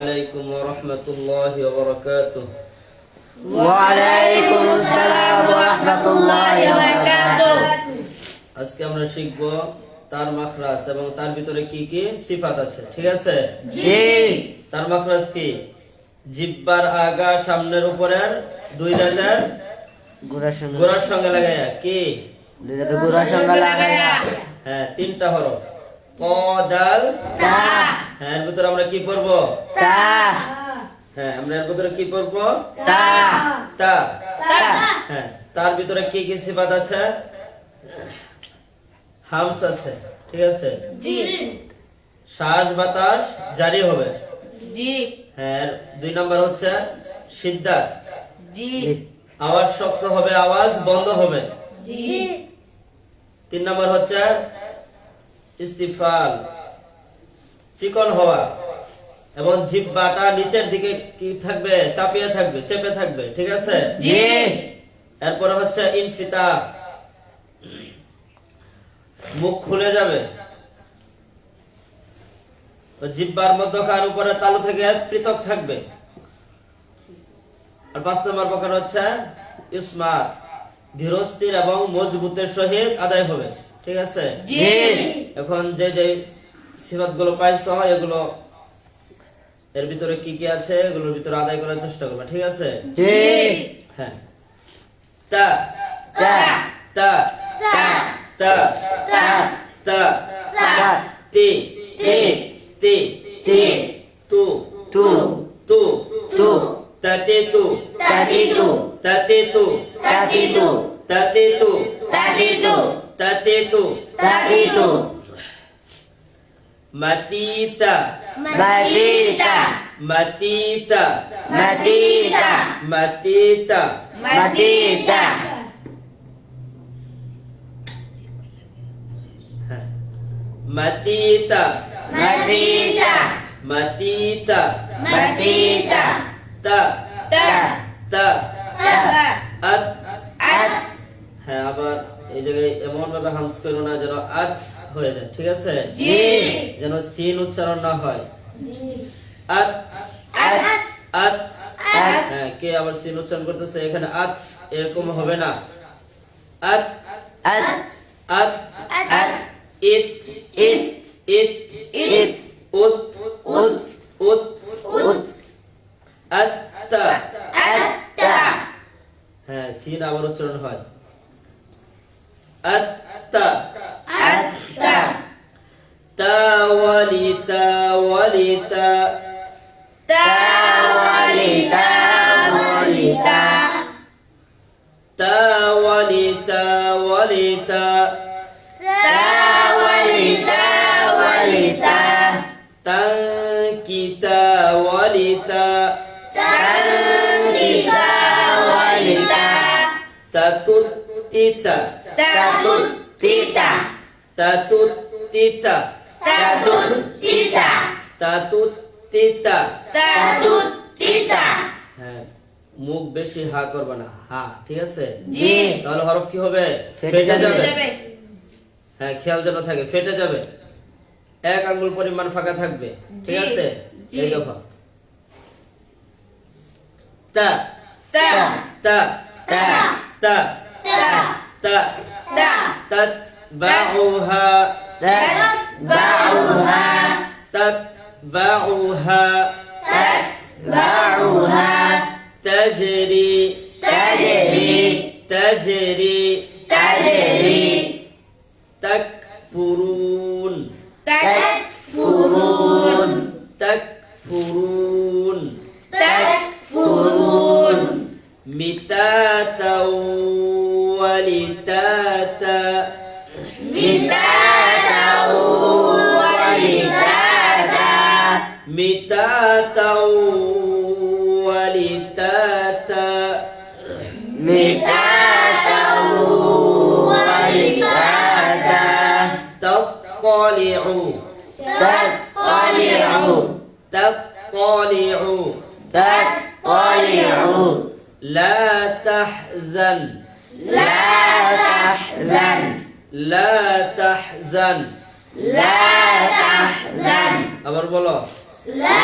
عليكم ورحمة الله وبركاته ওয়ালাইকুম আসসালাম ওয়া রাহমাতুল্লাহি ওয়া বারাকাতুহু আজকে আমরা শিখব তার মাখরাজ এবং তার ভিতরে কি কি সিফাত আছে ঠিক আছে জি তার মাখরাজ কি জিব্বার আগা সামনের উপরের দুই দাঁতের গুড়ার সঙ্গে গোড়ার সঙ্গে লাগাইয়া কি দুই দাঁতে গুড়ার সঙ্গে লাগাইয়া হ্যাঁ তিনটা হরফ ক দাল তা। হ্যাঁ এর ভিতরে আমরা কি পড়ব? তা। হ্যাঁ আমরা এর ভিতরে কি পড়ব? তা। তা। হ্যাঁ তার ভিতরে কি কি সিফাত আছে? হামস আছে ঠিক আছে? জি। শ্বাস বাতাস জারি হবে। জি। হ্যাঁ দুই নম্বর হচ্ছে সিদ্ধা। জি। আওয়াজ শক্ত হবে আওয়াজ বন্ধ হবে। জি। তিন নম্বর হচ্ছে ইস্তিফাল চিকন হওয়া এবং জিব্বাটা নিচের দিকে কি থাকবে চাপিয়ে থাকবে চেপে থাকবে ঠিক আছে? জি। এরপরে হচ্ছে ইনফিতা মুখ খুলে যাবে। জিব্বার মধ্যখান উপরে তালু থেকে পৃথক থাকবে। আর পাঁচ নম্বর প্রকার হচ্ছে ইসমাত ধীরস্থির এবং মজবুতের সহিত আদায় হবে। ঠিক আছে এখন যে যে সিফাতগুলো পাইছো এগুলো এর ভিতরে কি কি আছে এগুলোর ভিতরে আদায় করার চেষ্টা করবে ঠিক আছে হ্যাঁ তা তা তা তা তা তা তা তি Matita. Matita. Matita. Matita. Matita. Matita. Matita. Matita. Matita. Matita. Ta. Ta. Ta. Ta. At. At. At. এই জায়গায় এমন ভাবে হামস করো না যেন আজ হয়ে যায় ঠিক আছে? যেন সিন উচ্চারণ না হয়। আত আত আত আত হ্যাঁ কে আবার সিন উচ্চারণ করতেছে? এখানে আত এরকম হবে না। আত আত আত আত ইত ইত ইত ইত উত উত উত। উত। আত্তা আত্তা। হ্যাঁ সিন আবার উচ্চারণ হয়। Atta. Atta. Tawalita walita. Tawalita walita. Tawalita walita. Tawalita walita. Tan kita walita. Tan kita walita. Takut kita. তাতুত্তিতা তাতুত্তিতা তাতুত্তিতা তাতুত্তিতা তাতুত্তিতা হ্যাঁ মুখ বেশি হা করবে না হা ঠিক আছে? জি। তাহলে হরফ কি হবে? ফেটে যাবে। হ্যাঁ খেয়াল যেন থাকে ফেটে যাবে। এক আঙ্গুল পরিমাণ ফাঁকা থাকবে ঠিক আছে। এই দেখো। তা তা তা তা। তা। تتبعها تتبعها تتبعها تتبعها تجري. تجري. تجري. عشاة ولتاتا متاتا ولتاتا تطلع. تطلع. تطلع. تطلع. لا تحزن. لا تحزن. لا تحزن. لا تحزن. আবার বলো لا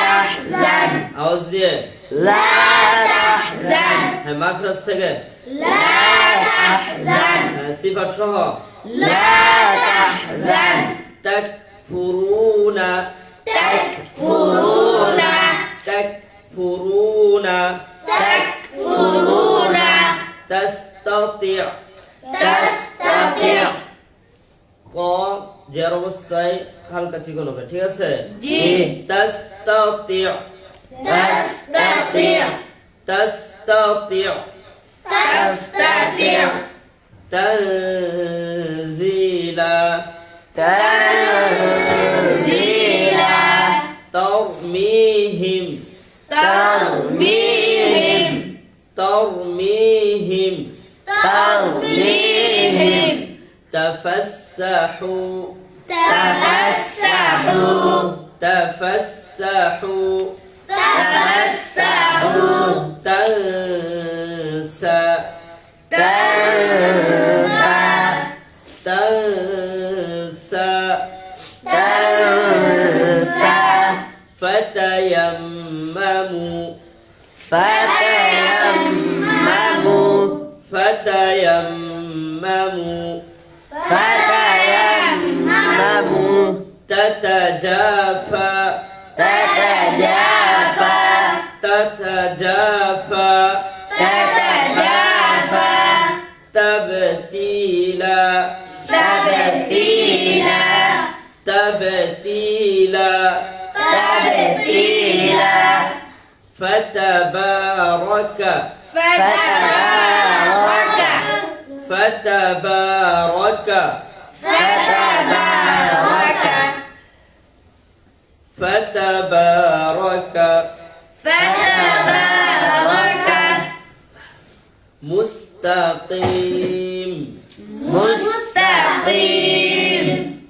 تحزن আওয়াজ দিয়ে لا تحزن হ্যাঁ মাখরাজ থেকে لا تحزن হ্যাঁ সিফাত সহ لا تحزن تكفرون تكفرون تكفرون تكفرون تستطيع تستطيع ক জের অবস্থায় হালকা চিকন হবে ঠিক আছে জি تستطيع تستطيع تستطيع تستطيع تنزيلا تنزيلا ترميهم ترميهم ترميهم ترميهم تفسحوا تفسحوا تفسحوا تفسحوا تنسى تنسى تنسى تنسى فتيمموا فتيمموا فتيمموا فتيمموا تتجافى. تتجافى. تتجافى. تتجافى. تبتيلا تبتيلا تبتيلا تبتيلا فتبارك. فتبارك. فتبارك. فتبارك فتبارك مستقيم مستقيم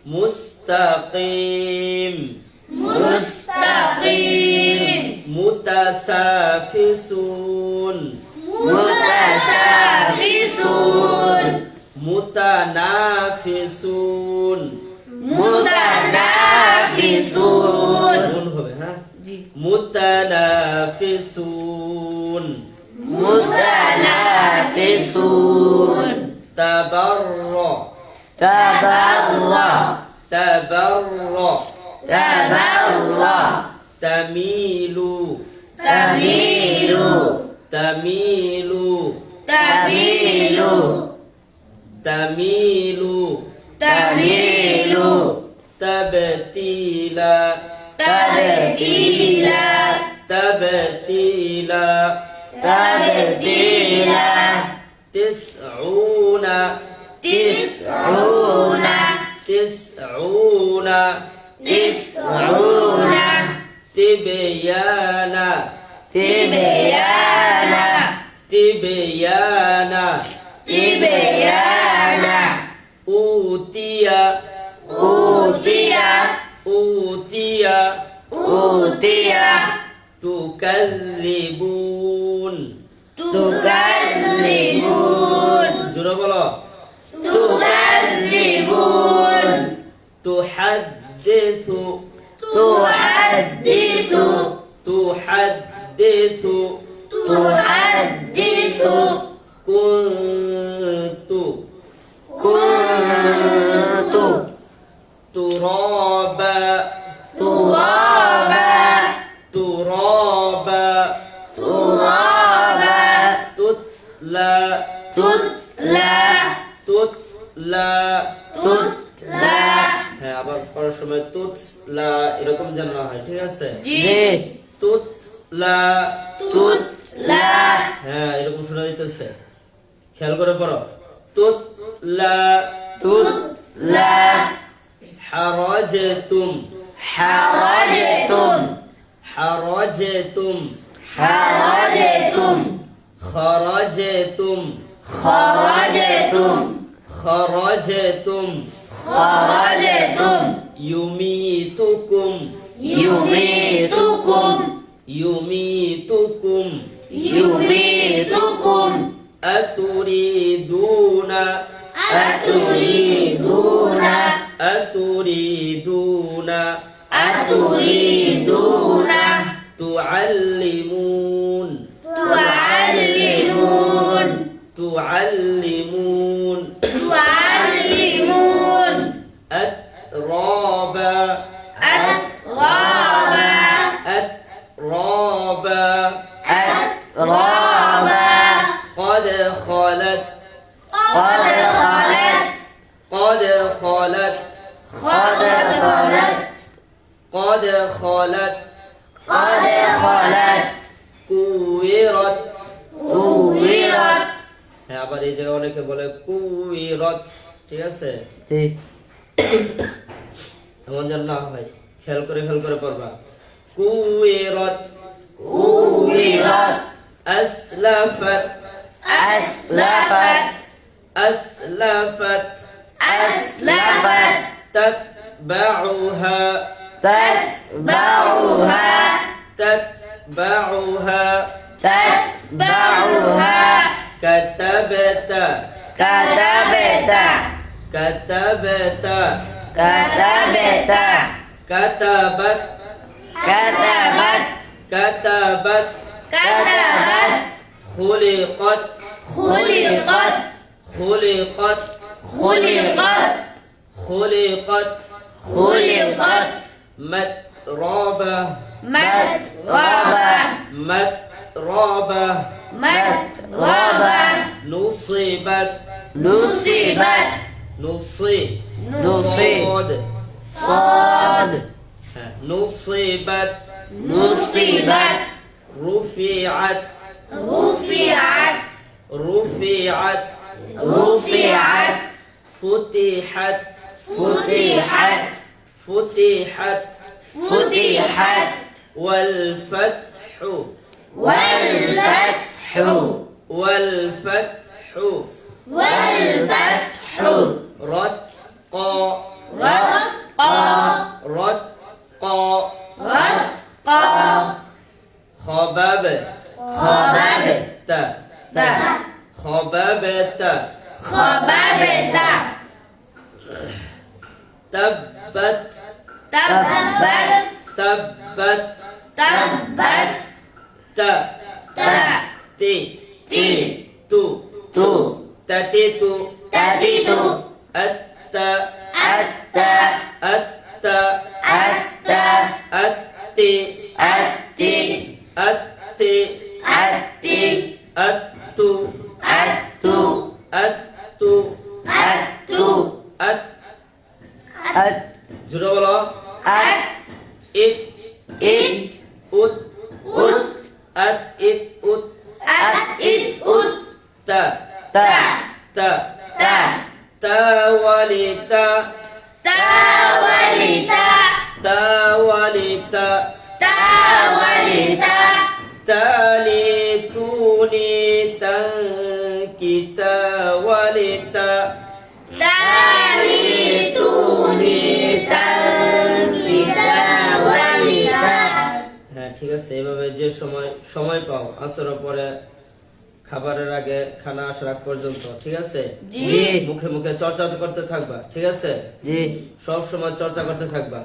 مستقيم مستقيم متسافسون متسافسون متنافسون متنافسون নুন হবে হ্যাঁ জি মুতানাফিসুন متنافسون তাবারর تبرع তাবারর تبرع তামিলু تميل তামিলু تميل তামিলু تميل তাবতিলা تبديلا تبديلا تبديلا تبديلا تسعون. تسعون. تسعون. تسعون. تبيانا. تبيانا. تبيانا. تبيانا. أوتيا utiya tukadzibun tukadzibun জোরে বলো tukadzibun tuhaddisu. Tuhaddisu. Tuhaddisu. Tuhaddisu. Kuntu. Kuntu. Turaba. সময় তুতলা এরকম যেন না হয় ঠিক আছে জি তুতলা تتلى হ্যাঁ এরকম শোনা যাইতেছে খেয়াল করে পড়ো তুতলা تتلى حرجتم حرجتم حرجتم حرجتم خرجتم خرجتم خرجتم خرجتم يميتكم يميتكم يميتكم يميتكم أتريدون أتريدون أتريدون أتريدون تعلمون أترابا قد خلت قد خلت قد خلت قد خلت قد خلت قد خلت কুইরত كورت হ্যাঁ আবার এই জায়গায় অনেকে বলে কুইরত ঠিক আছে এমন যেন না হয় খেয়াল করে খেয়াল করে পড়বা কুইরত كورت أسلفت. أسلفت. أسلفت. أسلفت. تتبعها تتبعها تتبعها تتبعها كتبت. كتبت. كتبت. كتبت. كتبت. كتبت. كتبت. كتبت خلقت. خلقت. خلقت. خلقت. خلقت. خلقت. مترابة متربة مترابة متربة نصبت. نصبت. نصي نصب. صاد. نصبت نصبت رفعت. رفعت. رفعت. رفعت. فتحت. فتحت. فتحت. فتحت. والفتح. والفتح. والفتح. والفتح. رتقا رتقا رقا خببت خببت خببت خببت تبت. تبت. تبت. تبت. ت. ت. تي تي تو. تو. تتيت تتت أت. أت. أت. أت. أتي أتي ati ati atu atu atu atu at. At. Jura bolo at. It. It. Ut. Ut. At. It. Ut. At. It. Ut. Ta. Ta. Ta. Ta. Ta walita. Ta walita. Ta walita. تا তাওয়ালিতা تاولتا তাওয়ালিতা تاولتا তালিতুনি তাঙ্কিতা ওয়ালিতা تاليتوني تنكتا ولتا হ্যাঁ ঠিক আছে এভাবে যে সময় সময় পাও আসর পরে খাবারের আগে খানা আসার আগ পর্যন্ত ঠিক আছে জি। মুখে মুখে চর্চা করতে থাকবা ঠিক আছে জি সব সময় চর্চা করতে থাকবা